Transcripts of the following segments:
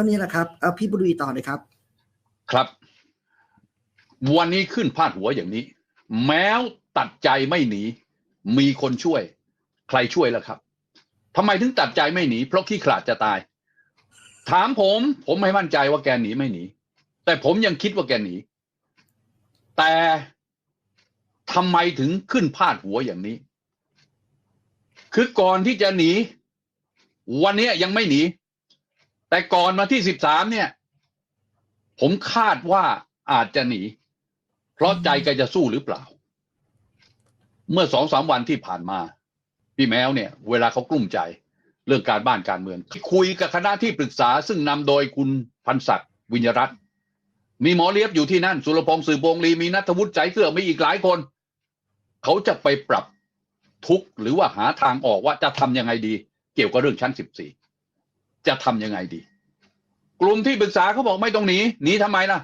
ท่านี้นะครับเอาพี่บุรีต่อเลยครับ ครับ วันนี้ขึ้นพาดหัวอย่างนี้ แม้วตัดใจไม่หนี มีคนช่วย ใครช่วยล่ะครับทำไมถึงตัดใจไม่หนี เพราะขี้ขลาดจะตาย ถามผม ผมไม่มั่นใจว่าแกหนีไม่หนี แต่ผมยังคิดว่าแกหนี แต่ทำไมถึงขึ้นพาดหัวอย่างนี้ คือก่อนที่จะหนี วันนี้ยังไม่หนี แต่ก่อนมาที่สิบสามเนี่ย ผมคาดว่าอาจจะหนี เพราะใจแกจะสู้หรือเปล่า เมื่อสองสามวันที่ผ่านมา พี่แมวเนี่ย เวลาเขากลุ้มใจเรื่องการบ้านการเมือง คุยกับคณะที่ปรึกษา ซึ่งนำโดยคุณพันศักดิ์วิญญรัตน์มีหมอเลียบอยู่ที่นั่น สุรพงษ์สืบวงลีมีนัทวุฒิใจเสือมีอีกหลายคน เขาจะไปปรับทุกหรือว่าหาทางออกว่าจะทำยังไงดี เกี่ยวกับเรื่องชั้นสิบสี่จะทำยังไงดี กลุ่มที่ปรึกษาเขาบอกไม่ต้องหนีหนีทำไมล่ะ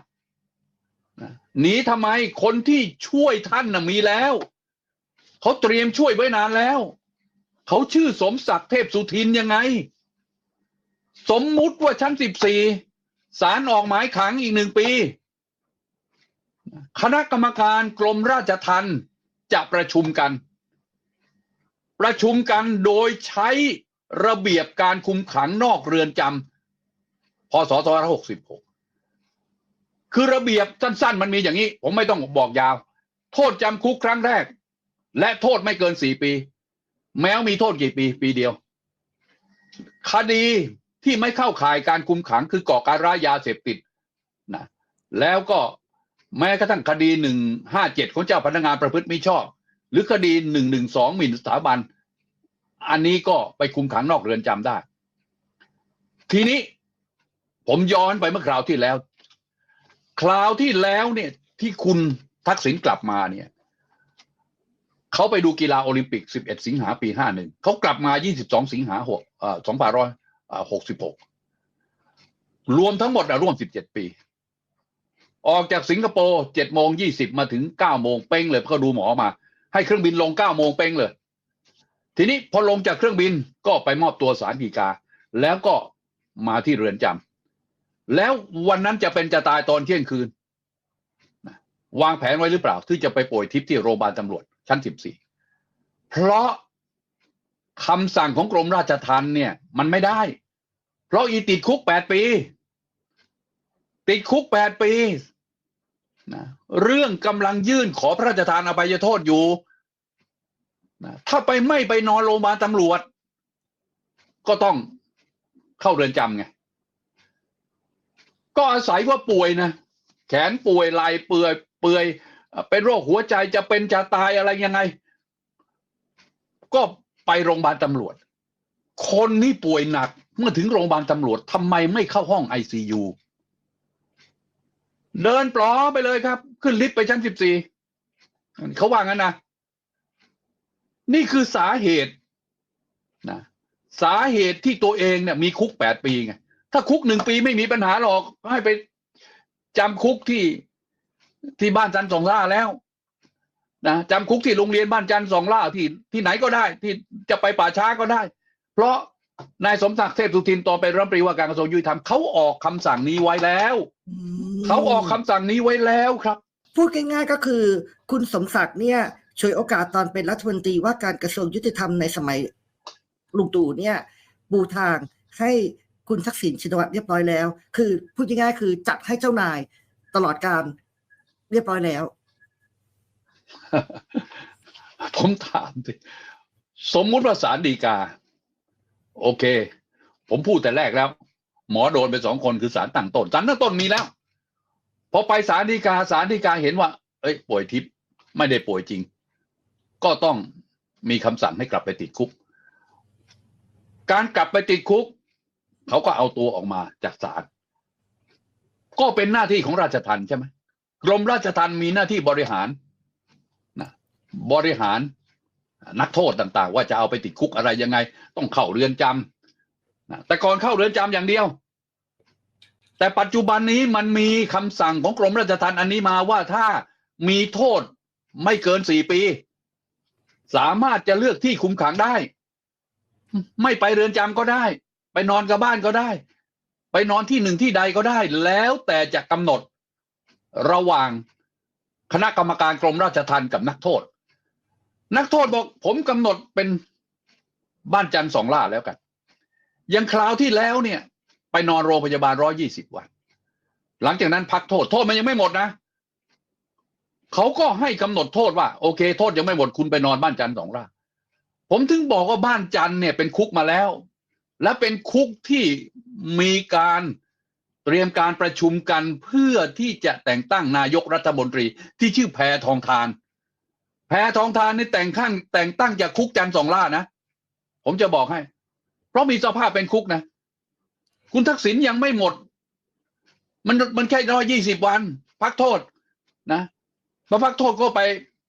นะหนีทำไมคนที่ช่วยท่านน่ะมีแล้วเขาเตรียมช่วยไว้นานแล้วเขาชื่อสมศักดิ์เทพสุทินยังไง สมมุติว่าชั้นสิบสี่ศาลออกหมายขังอีกหนึ่งปี คณะกรรมการกรมราชทัณฑ์จะประชุมกัน ประชุมกันโดยใช้ระเบียบการคุมขังนอกเรือนจำ ศ2566 คือระเบียบสั้นๆ มันมีอย่างนี้ ผมไม่ต้องบอกยาว โทษจำคุกครั้งแรก และโทษไม่เกินสี่ปี แม้วมีโทษกี่ปี ปีเดียว คดีที่ไม่เข้าข่ายการคุมขังคือก่อการร้ายยาเสพติดนะแล้วก็แม้กระทั่งคดีหนึ่งห้าเจ็ดของเจ้าพนักงานประพฤติมิชอบ หรือคดีหนึ่งหนึ่งสองหมิ่นสถาบัน อันนี้ก็ไปคุมขังนอกเรือนจำได้ ทีนี้ ผมย้อนไปเมื่อคราวที่แล้ว คราวที่แล้วเนี่ย ที่คุณทักษิณกลับมาเนี่ยเขาไปดูกีฬาโอลิมปิก 11 สิงหาปี 51เขากลับมา 22 สิงหา6เอ่อ2566 รวมทั้งหมดอะร่วม 17 ปี ออกจากสิงคโปร์7โมง20 มาถึง9โมงเป้งเลยเขาดูหมอมา ให้เครื่องบินลง9โมงเป้งเลย ทีนี้พอลงจากเครื่องบินก็ไปมอบตัวสารดีกา แล้วก็มาที่เรือนจำ แล้ววันนั้นจะเป็นจะตายตอนเที่ยงคืน วางแผนไว้หรือเปล่า ที่จะไปป่วยทิพย์ที่โรงพยาบาลตำรวจ ชั้น14เพราะคำสั่งของกรมราชทัณฑ์เนี่ย มันไม่ได้ เพราะอีติดคุก8ปี ติดคุก8ปีนะเรื่องกำลังยื่นขอพระราชทานอภัยโทษอยู่นะถ้าไปไม่ไปนอนโรงพยาบาลตำรวจ ก็ต้องเข้าเรือนจำไง ก็อาศัยว่าป่วยนะแขนป่วยไหลเปื่อยเปื่อยเป็นโรคหัวใจจะเป็นจะตายอะไรยังไง ก็ไปโรงพยาบาลตำรวจ คนนี้ป่วยหนัก เมื่อถึงโรงพยาบาลตำรวจทำไมไม่เข้าห้องไอซียูเดินปลอไปเลยครับ ขึ้นลิฟต์ไปชั้นสิบสี่เขาว่างั้นนะ นี่คือสาเหตุนะสาเหตุที่ตัวเองเนี่ยมีคุกแปดปีไง ถ้าคุกหนึ่งปีไม่มีปัญหาหรอกให้ไปจำคุกที่ที่บ้านจันทร์สองล่าแล้วนะจำคุกที่โรงเรียนบ้านจันทร์สองล่าที่ที่ไหนก็ได้ ที่จะไปป่าช้าก็ได้ เพราะนายสมศักดิ์เทพสุทินตอนเป็นรัฐมนตรีว่าการกระทรวงยุติธรรมเขาออกคำสั่งนี้ไว้แล้วอืมเขาออกคำสั่งนี้ไว้แล้วครับ พูดง่ายๆก็คือ คุณสมศักดิ์เนี่ยฉวยโอกาสตอนเป็นรัฐมนตรีว่าการกระทรวงยุติธรรมในสมัยลุงตู่เนี่ย บูทางให้ คุณทักษิณชินวัตรเรียบร้อยแล้ว คือพูดง่ายๆคือจัดให้เจ้านายตลอดการเรียบร้อยแล้ว ผมถามสิสมมุติว่าสารดีกา โอเค ผมพูดแต่แรกแล้ว หมอโดนไปสองคนคือสารตั้งต้นสารตั้งต้นมีแล้วพอไปสารดีกาสารดีกาเห็นว่า เอ้ย ป่วยทิพย์ไม่ได้ป่วยจริง ก็ต้องมีคำสั่งให้กลับไปติดคุก การกลับไปติดคุก เขาก็เอาตัวออกมาจากศาลก็เป็นหน้าที่ของราชทัณฑ์ใช่ไหมกรมราชทัณฑ์มีหน้าที่บริหารนะบริหารนักโทษต่างๆ ว่าจะเอาไปติดคุกอะไรยังไง ต้องเข้าเรือนจำนะแต่ก่อนเข้าเรือนจำอย่างเดียว แต่ปัจจุบันนี้มันมีคำสั่งของกรมราชทัณฑ์อันนี้มาว่าถ้ามีโทษไม่เกินสี่ปี สามารถจะเลือกที่คุมขังได้ ไม่ไปเรือนจำก็ได้ ไปนอนกับบ้านก็ได้ ไปนอนที่หนึ่งที่ใดก็ได้ แล้วแต่จะกำหนดระหว่างคณะกรรมการกรมราชทัณฑ์กับนักโทษ นักโทษบอก ผมกำหนดเป็นบ้านจันทร์สองล่าแล้วกันอยังคราวที่แล้วเนี่ย ไปนอนโรงพยาบาลร้อยี่สิบวัน หลังจากนั้นพักโทษโทษมันยังไม่หมดนะเขาก็ให้กำหนดโทษว่า โอเค โทษยังไม่หมดคุณไปนอนบ้านจันทร์สองล่าผมถึงบอกว่าบ้านจันทร์เนี่ยเป็นคุกมาแล้ว และเป็นคุกที่มีการเตรียมการประชุมกันเพื่อที่จะแต่งตั้งนายกรัฐมนตรีที่ชื่อแพทองทาน แพทองทานนี่แต่งข้างแต่งตั้งจากคุกจันสองล่านะ ผมจะบอกให้ เพราะมีสภาพเป็นคุกนะ คุณทักษิณยังไม่หมด มันมันแค่ร้อยยี่สิบวัน พักโทษนะมาพักโทษก็ไป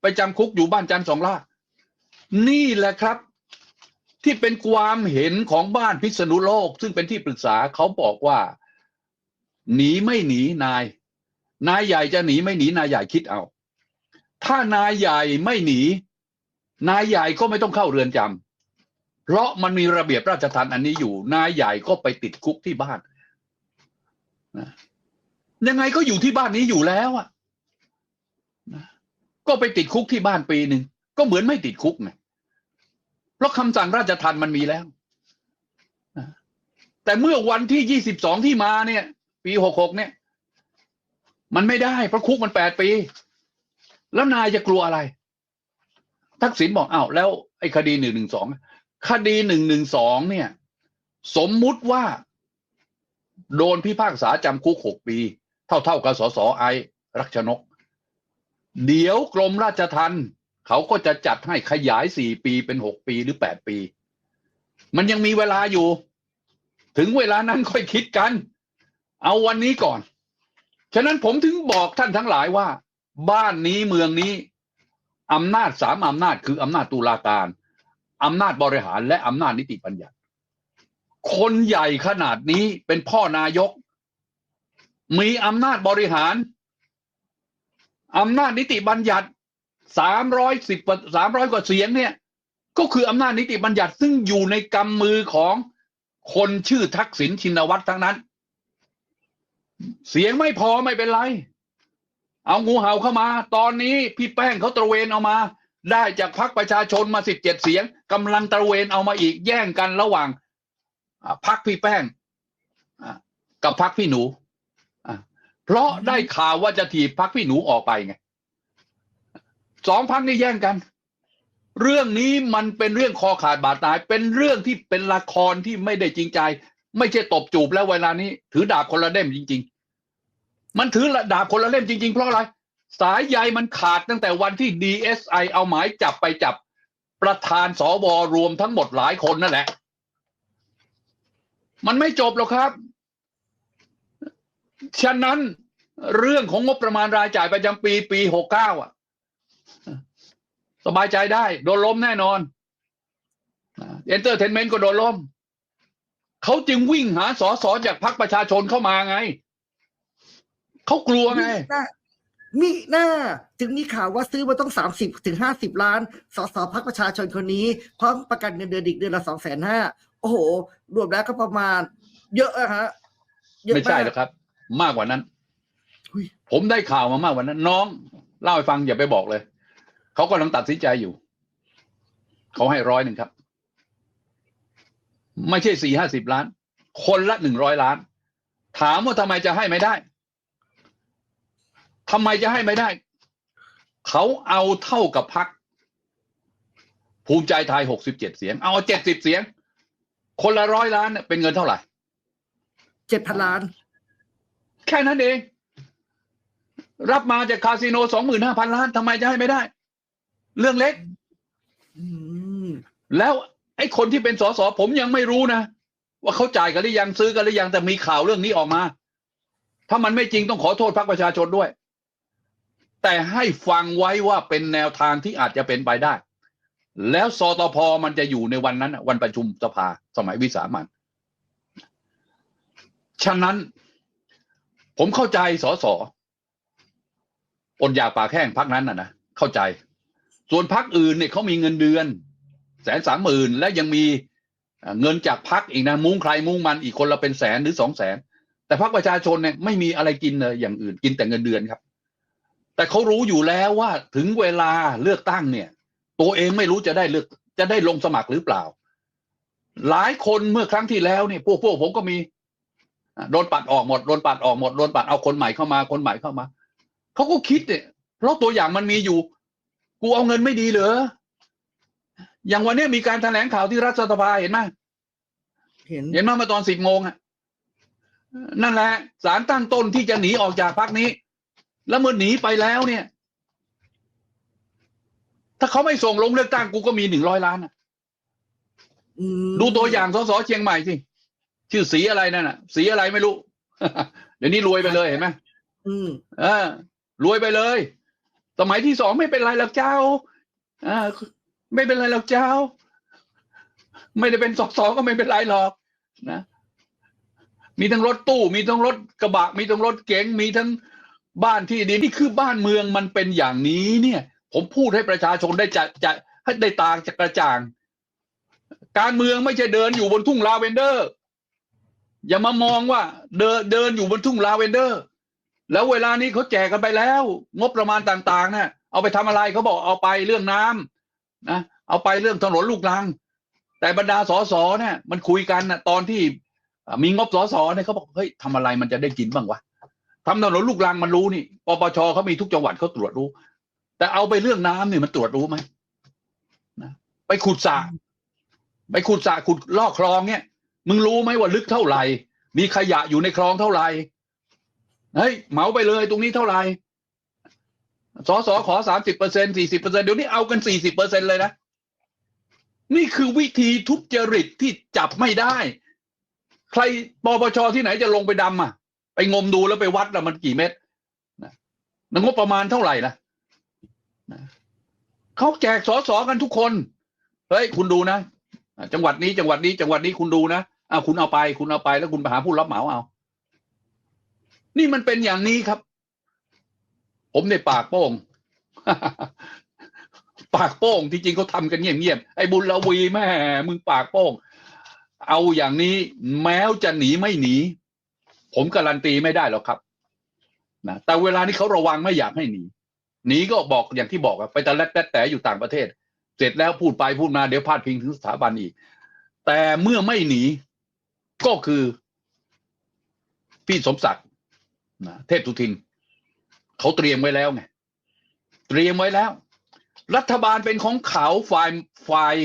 ไปจำคุกอยู่บ้านจันสองล่า นี่แหละครับ ที่เป็นความเห็นของบ้านพิษณุโลก ซึ่งเป็นที่ปรึกษาเขาบอกว่า หนีไม่หนีนาย นายใหญ่จะหนีไม่หนีนายใหญ่คิดเอา ถ้านายใหญ่ไม่หนี นายใหญ่ก็ไม่ต้องเข้าเรือนจำเพราะมันมีระเบียบราชทัณฑ์อันนี้อยู่ นายใหญ่ก็ไปติดคุกที่บ้านนะยังไงก็อยู่ที่บ้านนี้อยู่แล้วอะนะก็ไปติดคุกที่บ้านปีหนึ่งก็เหมือนไม่ติดคุกไง เพราะคำสั่งราชทัณฑ์มันมีแล้ว แต่เมื่อวันที่ยี่สิบสองที่มาเนี่ย ปีหกหกเนี่ย มันไม่ได้ เพราะคุกมันแปดปี แล้วนายจะกลัวอะไร ทักษิณบอกอ้าวแล้วไอ้คดีหนึ่งหนึ่งสองคดีหนึ่งหนึ่งสองเนี่ย สมมุติว่า โดนพิพากษาจำคุกหกปี เท่าเท่ากับสสไอรักชนก เดี๋ยวกรมราชทัณฑ์ เขาก็จะจัดให้ขยายสี่ปีเป็นหกปีหรือแปดปี มันยังมีเวลาอยู่ ถึงเวลานั้นค่อยคิดกัน เอาวันนี้ก่อน ฉะนั้นผมถึงบอกท่านทั้งหลายว่า บ้านนี้เมืองนี้อำนาจสามอำนาจคืออำนาจตุลาการอำนาจบริหารและอำนาจนิติบัญญัติ คนใหญ่ขนาดนี้เป็นพ่อนายก มีอำนาจบริหารอำนาจนิติบัญญัติ สามร้อยสิบสามร้อยกว่าเสียงเนี่ย ก็คืออำนาจนิติบัญญัติซึ่งอยู่ในกำมือของคนชื่อทักษิณชินวัตรทั้งนั้น เสียงไม่พอไม่เป็นไร เอางูเห่าเข้ามา ตอนนี้พี่แป้งเขาตระเวนเอามา ได้จากพรรคประชาชนมาสิบเจ็ดเสียงกำลังตระเวนเอามาอีกแย่งกันระหว่างพรรคพี่แป้งกับพรรคพี่หนูเพราะได้ข่าวว่าจะถีบพรรคพี่หนูออกไปไง สองพรรคนี่แย่งกัน เรื่องนี้มันเป็นเรื่องคอขาดบาดตาย เป็นเรื่องที่เป็นละครที่ไม่ได้จริงใจ ไม่ใช่ตบจูบแล้วเวลานี้ ถือดาบคนละเล่มจริง ๆ มันถือดาบคนละเล่มจริง ๆ เพราะอะไร สายใยมันขาดตั้งแต่วันที่ DSI เอาหมายจับไปจับประธานสวรวมทั้งหมดหลายคนนั่นแหละ มันไม่จบหรอกครับ ฉะนั้นเรื่องของงบประมาณรายจ่ายประจำปีปีหกเก้าอะ สบายใจได้ โดนล้มแน่นอนเอนเตอร์เทนเมนต์ก็โดนล้มเขาจึงวิ่งหาสอสอจากพรรคประชาชนเข้ามาไง เขากลัวไงมีหน้ามีหน้าถึงมีข่าวว่าซื้อมาต้องสามสิบถึงห้าสิบล้านสสพักประชาชนคนนี้พร้อมประกันเงินเดือนอีกเดือนละสองแสนห้าโอ้โห รวมแล้วก็ประมาณ เยอะอะฮะเยอะไม่ใช่ากหรอกครับ มากกว่านั้นอุ๊ยผมได้ข่าวมามากกว่านั้น น้อง เล่าให้ฟังอย่าไปบอกเลย เขากำลังตัดสินใจอยู่ เขาให้ร้อยหนึ่งครับ ไม่ใช่สี่ห้าสิบล้าน คนละหนึ่งร้อยล้าน ถามว่าทำไมจะให้ไม่ได้ทำไมจะให้ไม่ได้ เขาเอาเท่ากับพักภูมิใจไทยหกสิบเจ็ดเสียง เอาเจ็ดสิบเสียง คนละร้อยล้านเนี่ยเป็นเงินเท่าไหร่เจ็ดพันล้าน แค่นั้นเอง รับมาจากคาสิโนสองหมื่นห้าพันล้านทำไมจะให้ไม่ได้ เรื่องเล็กอืมแล้วไอ้คนที่เป็นสสผมยังไม่รู้นะว่าเขาจ่ายกันหรือยังซื้อกันหรือยังแต่มีข่าวเรื่องนี้ออกมา ถ้ามันไม่จริงต้องขอโทษพรรคประชาชนด้วย แต่ให้ฟังไว้ว่าเป็นแนวทางที่อาจจะเป็นไปได้ แล้วสตพมันจะอยู่ในวันนั้นน่ะวันประชุมสภาสมัยวิสามันฉะนั้น ผมเข้าใจสสอดอยากปากแห้งพักนั้นน่ะนะเข้าใจ ส่วนพักอื่นเนี่ยเขามีเงินเดือนแสนสามหมื่นและยังมีเงินจากพักอีกนะมุ้งใครมุ้งมันอีกคนละเป็นแสนหรือสองแสนแต่พรรคประชาชนเนี่ยไม่มีอะไรกินเลยอย่างอื่นกินแต่เงินเดือนครับ แต่เขารู้อยู่แล้วว่าถึงเวลาเลือกตั้งเนี่ย ตัวเองไม่รู้จะได้เลือกจะได้ลงสมัครหรือเปล่า หลายคนเมื่อครั้งที่แล้วเนี่ยพวกพวกผมก็มีโดนปัดออกหมดโดนปัดออกหมดโดนปัดเอาคนใหม่เข้ามาคนใหม่เข้ามาเขาก็คิดเนี่ยเพราะตัวอย่างมันมีอยู่ กูเอาเงินไม่ดีเหรออย่างวันเนี้ยมีการแถลงข่าวที่รัฐสภาเห็นไหมเห็นเห็นไหมมาตอนสิบโมงอะนั่นแหละสารตั้งต้นที่จะหนีออกจากพรรคนี้ แล้วเมื่อหนีไปแล้วเนี่ย ถ้าเขาไม่ส่งลงเลือกตั้งกูก็มีหนึ่งร้อยล้านอะอืมดูตัวอย่างสสเชียงใหม่สิชื่อสีอะไรนั่นน่ะ สีอะไรไม่รู้ เดี๋ยวนี้รวยไปเลยเห็นไหมอืมเออรวยไปเลย สมัยที่สองไม่เป็นไรหรอกเจ้าอ่าไม่เป็นไรหรอกเจ้า ไม่ได้เป็นสอสอก็ไม่เป็นไรหรอกนะมีทั้งรถตู้ มีทั้งรถกระบะ มีทั้งรถเก๋งมีทั้งบ้านที่ดินนี่คือบ้านเมืองมันเป็นอย่างนี้เนี่ย ผมพูดให้ประชาชนได้จะจะให้ได้ตาจะกระจ่าง การเมืองไม่ใช่เดินอยู่บนทุ่งลาเวนเดอร์ อย่ามามองว่า เดินเดินอยู่บนทุ่งลาเวนเดอร์ แล้วเวลานี้เขาแจกกันไปแล้ว งบประมาณต่างๆเนี่ยเอาไปทำอะไรเขาบอกเอาไปเรื่องน้ำนะเอาไปเรื่องถนนลูกรัง แต่บรรดาสสเนี่ย มันคุยกันนะตอนที่มีงบสสเนี่ยเขาบอกเฮ้ยทำอะไรมันจะได้กินบ้างวะทำถนนลูกรังมันรู้นี่ปปชเขามีทุกจังหวัดเขาตรวจรู้ แต่เอาไปเรื่องน้ำเนี่ยมันตรวจรู้ไหมนะไปขุดสระไปขุดสระขุดลอกคลองเนี่ย มึงรู้ไหมว่าลึกเท่าไหร่ มีขยะอยู่ในคลองเท่าไหร่ เฮ้ยเหมาไปเลยตรงนี้เท่าไหร่สอสอขอสามสิบเปอร์เซ็นสี่สิบเปอร์เซ็นเดี๋ยวนี้เอากันสี่สิบเปอร์เซ็นเลยนะ นี่คือวิธีทุจริตที่จับไม่ได้ ใครปปชที่ไหนจะลงไปดำอะ ไปงมดูแล้วไปวัดแล้วมันกี่เม็ดนะงบประมาณเท่าไหร่นะเขาแจกสอสอกันทุกคน เฮ้ย คุณดูนะอะจังหวัดนี้จังหวัดนี้จังหวัดนี้คุณดูนะอ่าคุณเอาไป คุณเอาไปแล้วคุณไปหาผู้รับเหมาเอา นี่มันเป็นอย่างนี้ครับ ผมในปากโป้ง ปากโป้งที่จริงเขาทำกันเงียบๆไอ้บุญละวีแม่มึงปากโป้ง เอาอย่างนี้แม้วจะหนีไม่หนี ผมการันตีไม่ได้หรอกครับนะแต่เวลานี้เขาระวังไม่อยากให้หนีหนีก็บอกอย่างที่บอกไปตะแลดแต่แต่อยู่ต่างประเทศ เสร็จแล้วพูดไปพูดมาเดี๋ยวพาดพิงถึงสถาบันอีก แต่เมื่อไม่หนีก็คือ พี่สมศักดิ์ นะเทพทุทินเขาเตรียมไว้แล้วไงเตรียมไว้แล้ว รัฐบาลเป็นของเขาฝ่ายฝ่าย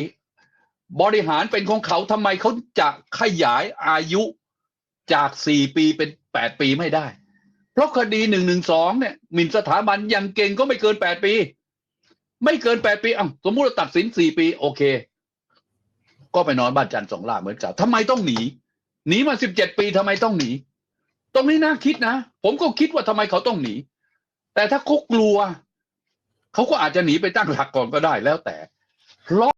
บริหารเป็นของเขาทำไมเขาจะขยายอายุจากสี่ปีเป็นแปดปีไม่ได้ เพราะคดีหนึ่งหนึ่งสองเนี่ยหมิ่นสถาบันอย่างเก่งก็ไม่เกินแปดปี ไม่เกินแปดปีอะสมมุติเราตัดสินสี่ปี โอเค ก็ไปนอนบ้านจันทร์สองล่าเหมือนกันทำไมต้องหนี หนีมาสิบเจ็ดปีทำไมต้องหนี ตรงนี้น่าคิดนะ ผมก็คิดว่าทำไมเขาต้องหนี แต่ถ้าเขากลัว เขาก็อาจจะหนีไปตั้งหลักก่อนก็ได้แล้วแต่ เพราะ